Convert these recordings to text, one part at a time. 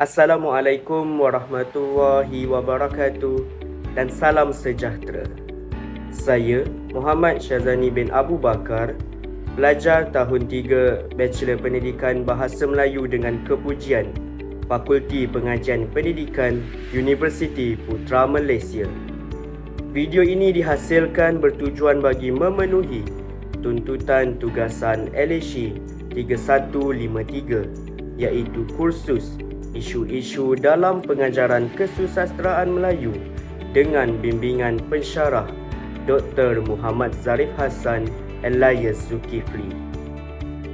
Assalamualaikum warahmatullahi wabarakatuh dan salam sejahtera. Saya Muhammad Syazani bin Abu Bakar, pelajar tahun 3 Bachelor Pendidikan Bahasa Melayu dengan kepujian Fakulti Pengajian Pendidikan Universiti Putra Malaysia. Video ini dihasilkan bertujuan bagi memenuhi tuntutan tugasan LHC 3153 iaitu kursus isu-isu dalam pengajaran kesusasteraan Melayu dengan bimbingan pensyarah Dr. Muhammad Zarif Hassan Elias Zulkifli.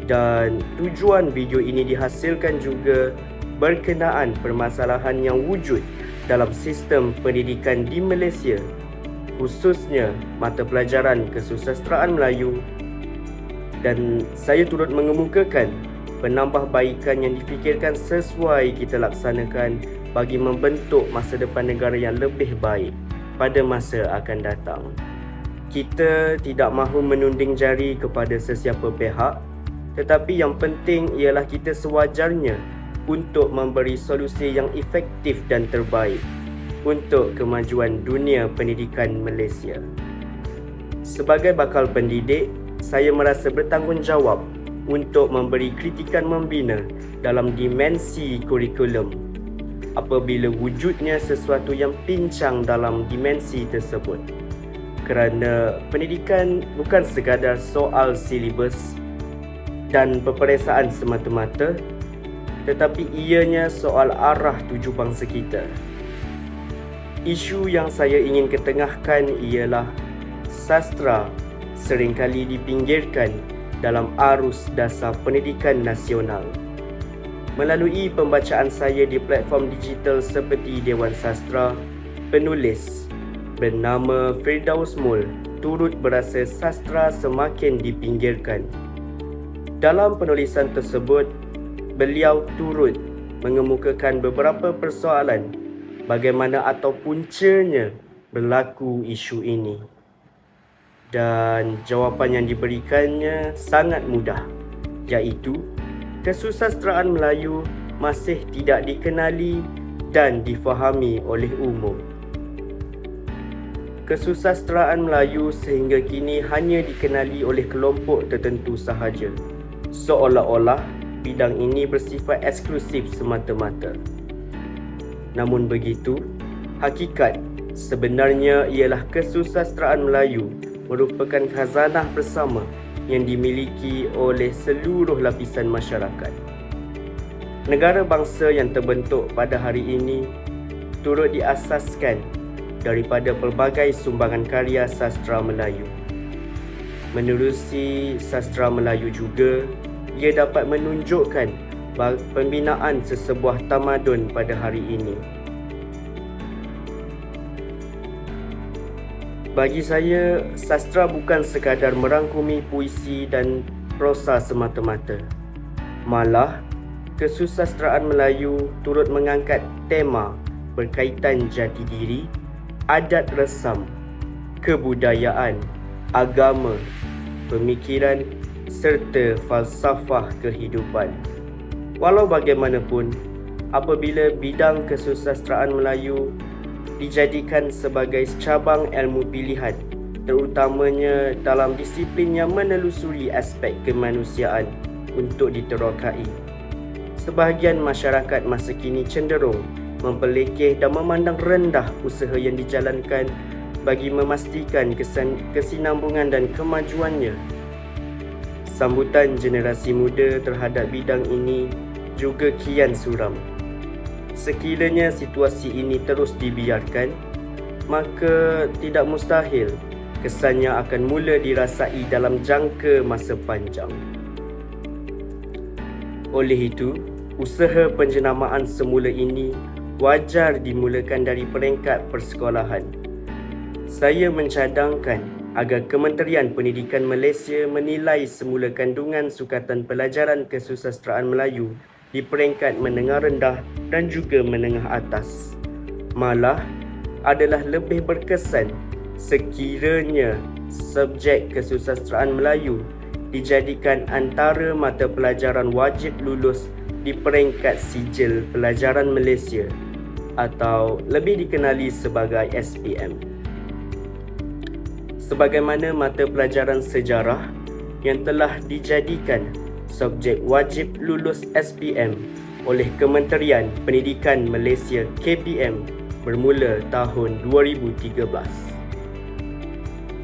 Dan tujuan video ini dihasilkan juga berkenaan permasalahan yang wujud dalam sistem pendidikan di Malaysia khususnya mata pelajaran kesusasteraan Melayu dan saya turut mengemukakan penambahbaikan yang difikirkan sesuai kita laksanakan bagi membentuk masa depan negara yang lebih baik pada masa akan datang. Kita tidak mahu menunding jari kepada sesiapa pihak tetapi yang penting ialah kita sewajarnya untuk memberi solusi yang efektif dan terbaik untuk kemajuan dunia pendidikan Malaysia. Sebagai bakal pendidik, saya merasa bertanggungjawab untuk memberi kritikan membina dalam dimensi kurikulum apabila wujudnya sesuatu yang pincang dalam dimensi tersebut. Kerana pendidikan bukan sekadar soal silibus dan peperiksaan semata-mata tetapi ianya soal arah tuju bangsa kita. Isu yang saya ingin ketengahkan ialah sastra seringkali dipinggirkan dalam arus dasar pendidikan nasional. Melalui pembacaan saya di platform digital seperti Dewan Sastra, penulis bernama Firdaus Mul turut berasa sastra semakin dipinggirkan. Dalam penulisan tersebut, beliau turut mengemukakan beberapa persoalan bagaimana atau puncanya berlaku isu ini dan jawapan yang diberikannya sangat mudah iaitu kesusasteraan Melayu masih tidak dikenali dan difahami oleh umum. Kesusasteraan Melayu sehingga kini hanya dikenali oleh kelompok tertentu sahaja. Seolah-olah bidang ini bersifat eksklusif semata-mata. Namun begitu, hakikat sebenarnya ialah kesusasteraan Melayu merupakan khazanah bersama yang dimiliki oleh seluruh lapisan masyarakat. Negara bangsa yang terbentuk pada hari ini turut diasaskan daripada pelbagai sumbangan karya sastra Melayu. Menerusi sastra Melayu juga, ia dapat menunjukkan pembinaan sesebuah tamadun pada hari ini. Bagi saya, sastra bukan sekadar merangkumi puisi dan prosa semata-mata. Malah, kesusasteraan Melayu turut mengangkat tema berkaitan jati diri, adat resam, kebudayaan, agama, pemikiran serta falsafah kehidupan. Walau bagaimanapun, apabila bidang kesusasteraan Melayu dijadikan sebagai cabang ilmu pilihan terutamanya dalam disiplin yang menelusuri aspek kemanusiaan untuk diterokai. Sebahagian masyarakat masa kini cenderung mempelekeh dan memandang rendah usaha yang dijalankan bagi memastikan kesan, kesinambungan dan kemajuannya. Sambutan generasi muda terhadap bidang ini juga kian suram. Sekiranya situasi ini terus dibiarkan, maka tidak mustahil kesannya akan mula dirasai dalam jangka masa panjang. Oleh itu, usaha penjenamaan semula ini wajar dimulakan dari peringkat persekolahan. Saya mencadangkan agar Kementerian Pendidikan Malaysia menilai semula kandungan sukatan pelajaran kesusasteraan Melayu di peringkat menengah rendah dan juga menengah atas. Malah adalah lebih berkesan sekiranya subjek kesusasteraan Melayu dijadikan antara mata pelajaran wajib lulus di peringkat sijil pelajaran Malaysia atau lebih dikenali sebagai SPM. Sebagaimana mata pelajaran sejarah yang telah dijadikan subjek wajib lulus SPM oleh Kementerian Pendidikan Malaysia KPM bermula tahun 2013.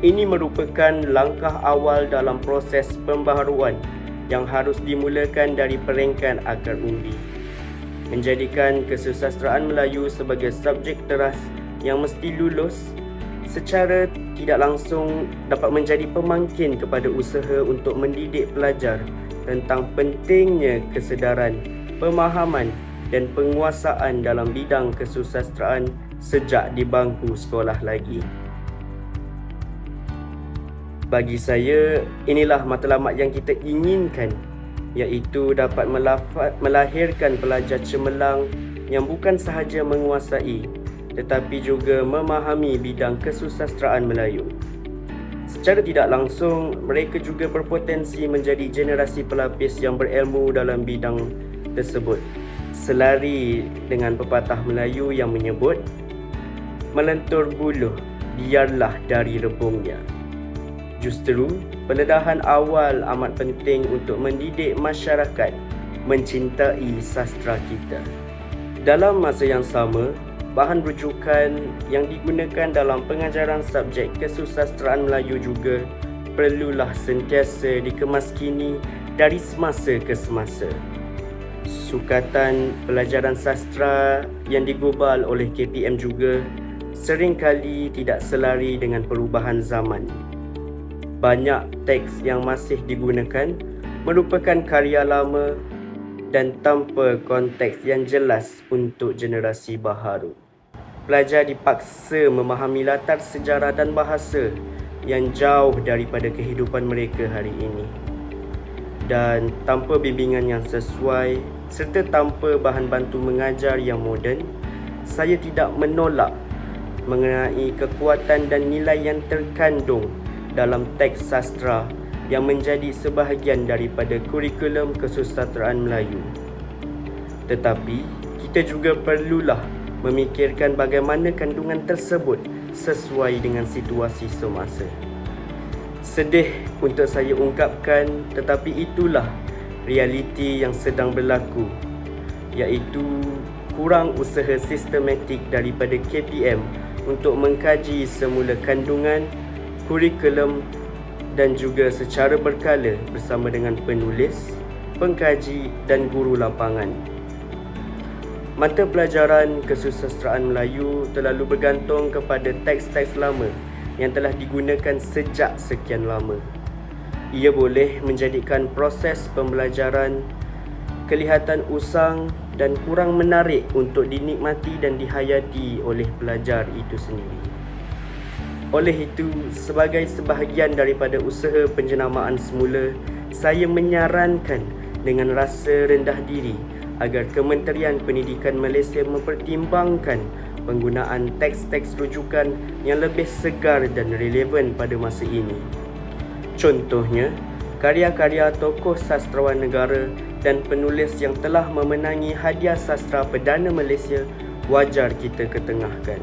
Ini merupakan langkah awal dalam proses pembaharuan yang harus dimulakan dari peringkat akar umbi. Menjadikan kesusastraan Melayu sebagai subjek teras yang mesti lulus secara tidak langsung dapat menjadi pemangkin kepada usaha untuk mendidik pelajar tentang pentingnya kesedaran, pemahaman dan penguasaan dalam bidang kesusastraan sejak di bangku sekolah lagi. Bagi saya, inilah matlamat yang kita inginkan iaitu dapat melahirkan pelajar cemerlang yang bukan sahaja menguasai tetapi juga memahami bidang kesusastraan Melayu. Secara tidak langsung, mereka juga berpotensi menjadi generasi pelapis yang berilmu dalam bidang tersebut. Selari dengan pepatah Melayu yang menyebut, melentur buluh biarlah dari rebungnya. Justru, pendedahan awal amat penting untuk mendidik masyarakat mencintai sastra kita. Dalam masa yang sama, bahan rujukan yang digunakan dalam pengajaran subjek kesusastraan Melayu juga perlulah sentiasa dikemaskini dari semasa ke semasa. Sukatan pelajaran sastra yang digubal oleh KPM juga seringkali tidak selari dengan perubahan zaman banyak teks yang masih digunakan merupakan karya lama dan tanpa konteks yang jelas untuk generasi baharu. Pelajar dipaksa memahami latar sejarah dan bahasa yang jauh daripada kehidupan mereka hari ini. Dan tanpa bimbingan yang sesuai serta tanpa bahan bantu mengajar yang moden, saya tidak menolak mengenai kekuatan dan nilai yang terkandung dalam teks sastra yang menjadi sebahagian daripada kurikulum kesusastraan Melayu. Tetapi, kita juga perlulah memikirkan bagaimana kandungan tersebut sesuai dengan situasi semasa. Sedih untuk saya ungkapkan tetapi itulah realiti yang sedang berlaku iaitu kurang usaha sistematik daripada KPM untuk mengkaji semula kandungan kurikulum dan juga secara berkala bersama dengan penulis, pengkaji dan guru lapangan. Mata pelajaran kesusastraan Melayu terlalu bergantung kepada teks-teks lama yang telah digunakan sejak sekian lama. Ia boleh menjadikan proses pembelajaran kelihatan usang dan kurang menarik untuk dinikmati dan dihayati oleh pelajar itu sendiri. Oleh itu, sebagai sebahagian daripada usaha penjenamaan semula, saya menyarankan dengan rasa rendah diri agar Kementerian Pendidikan Malaysia mempertimbangkan penggunaan teks-teks rujukan yang lebih segar dan relevan pada masa ini. Contohnya, karya-karya tokoh sastrawan negara dan penulis yang telah memenangi hadiah sastra Perdana Malaysia wajar kita ketengahkan.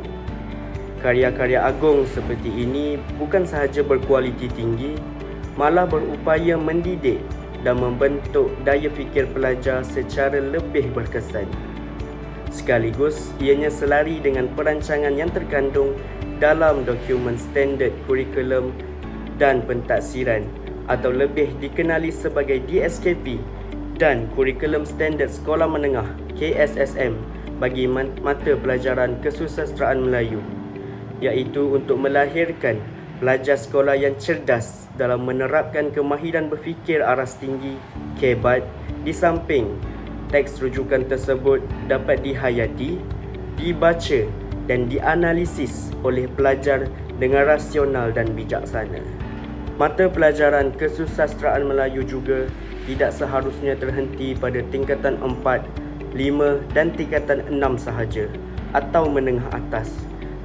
Karya-karya agung seperti ini bukan sahaja berkualiti tinggi, malah berupaya mendidik dan membentuk daya fikir pelajar secara lebih berkesan. Sekaligus, ianya selari dengan perancangan yang terkandung dalam dokumen standard kurikulum dan pentaksiran atau lebih dikenali sebagai DSKP dan kurikulum standard sekolah menengah KSSM bagi mata pelajaran kesusastraan Melayu iaitu untuk melahirkan pelajar sekolah yang cerdas dalam menerapkan kemahiran berfikir aras tinggi kebat di samping teks rujukan tersebut dapat dihayati, dibaca dan dianalisis oleh pelajar dengan rasional dan bijaksana. Mata pelajaran kesusastraan Melayu juga tidak seharusnya terhenti pada tingkatan 4, 5 dan tingkatan 6 sahaja atau menengah atas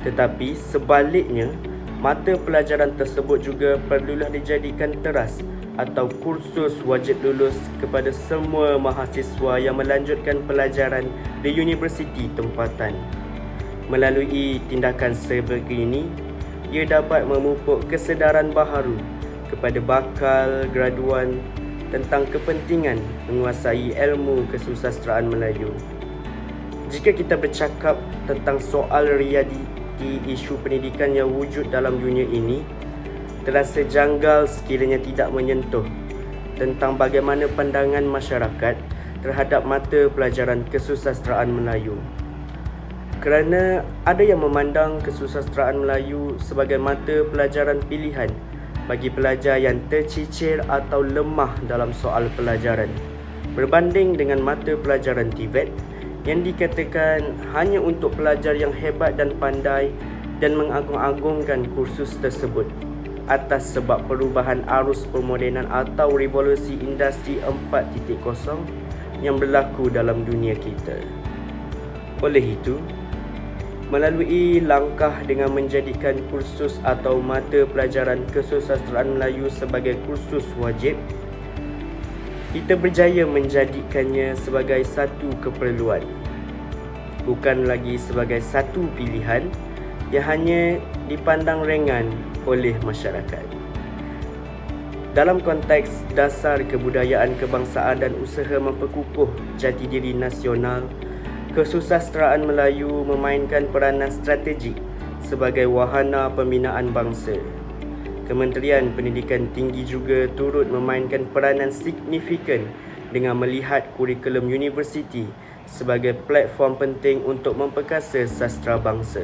tetapi sebaliknya, mata pelajaran tersebut juga perlulah dijadikan teras atau kursus wajib lulus kepada semua mahasiswa yang melanjutkan pelajaran di universiti tempatan. Melalui tindakan seperti ini, ia dapat memupuk kesedaran baharu kepada bakal graduan tentang kepentingan menguasai ilmu kesusasteraan Melayu. Jika kita bercakap tentang soal realiti isu pendidikan yang wujud dalam dunia ini, terasa janggal sekiranya tidak menyentuh tentang bagaimana pandangan masyarakat terhadap mata pelajaran kesusasteraan Melayu. Kerana ada yang memandang kesusasteraan Melayu sebagai mata pelajaran pilihan bagi pelajar yang tercicir atau lemah dalam soal pelajaran berbanding dengan mata pelajaran TVET yang dikatakan hanya untuk pelajar yang hebat dan pandai dan mengagung-agungkan kursus tersebut atas sebab perubahan arus pemodenan atau revolusi industri 4.0 yang berlaku dalam dunia kita. Oleh itu, melalui langkah dengan menjadikan kursus atau mata pelajaran kesusasteraan Melayu sebagai kursus wajib, kita berjaya menjadikannya sebagai satu keperluan, bukan lagi sebagai satu pilihan yang hanya dipandang ringan oleh masyarakat. Dalam konteks dasar kebudayaan kebangsaan dan usaha memperkukuh jati diri nasional, kesusasteraan Melayu memainkan peranan strategik sebagai wahana pembinaan bangsa. Kementerian Pendidikan Tinggi juga turut memainkan peranan signifikan dengan melihat kurikulum universiti sebagai platform penting untuk memperkasa sastra bangsa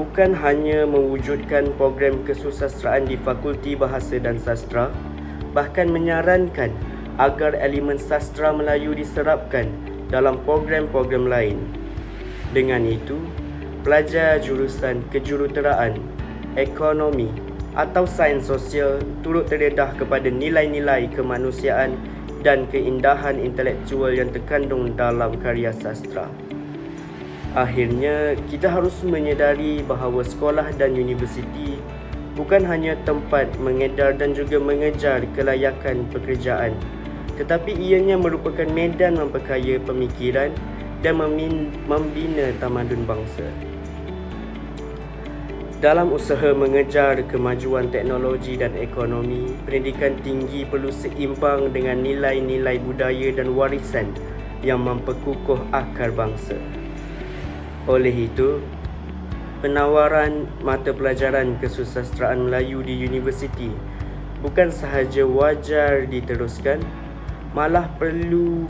bukan hanya mewujudkan program kesusasteraan di Fakulti Bahasa dan Sastra, bahkan menyarankan agar elemen sastra Melayu diserapkan dalam program-program lain. Dengan itu, pelajar jurusan kejuruteraan, ekonomi atau sains sosial turut terdedah kepada nilai-nilai kemanusiaan dan keindahan intelektual yang terkandung dalam karya sastra. Akhirnya, kita harus menyedari bahawa sekolah dan universiti bukan hanya tempat mengedar dan juga mengejar kelayakan pekerjaan tetapi ianya merupakan medan memperkaya pemikiran dan membina tamadun bangsa. Dalam usaha mengejar kemajuan teknologi dan ekonomi, pendidikan tinggi perlu seimbang dengan nilai-nilai budaya dan warisan yang memperkukuh akar bangsa. Oleh itu, penawaran mata pelajaran kesusasteraan Melayu di universiti bukan sahaja wajar diteruskan, malah perlu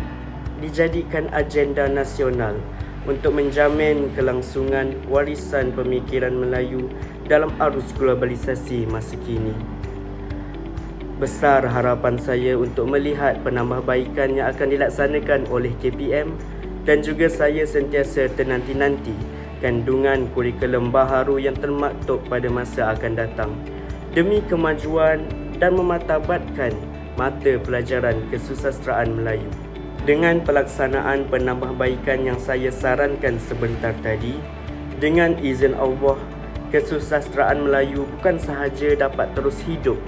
dijadikan agenda nasional untuk menjamin kelangsungan warisan pemikiran Melayu dalam arus globalisasi masa kini. Besar harapan saya untuk melihat penambahbaikan yang akan dilaksanakan oleh KPM dan juga saya sentiasa ternanti-nanti kandungan kurikulum baharu yang termaktub pada masa akan datang demi kemajuan dan mematabatkan mata pelajaran kesusasteraan Melayu. Dengan pelaksanaan penambahbaikan yang saya sarankan sebentar tadi, dengan izin Allah, kesusasteraan Melayu bukan sahaja dapat terus hidup,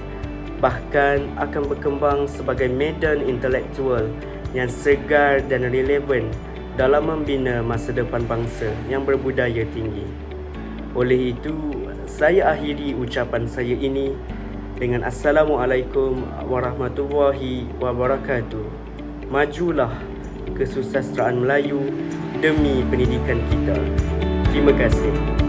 bahkan akan berkembang sebagai medan intelektual yang segar dan relevan dalam membina masa depan bangsa yang berbudaya tinggi. Oleh itu, saya akhiri ucapan saya ini dengan Assalamualaikum warahmatullahi wabarakatuh. Majulah kesusasteraan Melayu demi pendidikan kita. Terima kasih.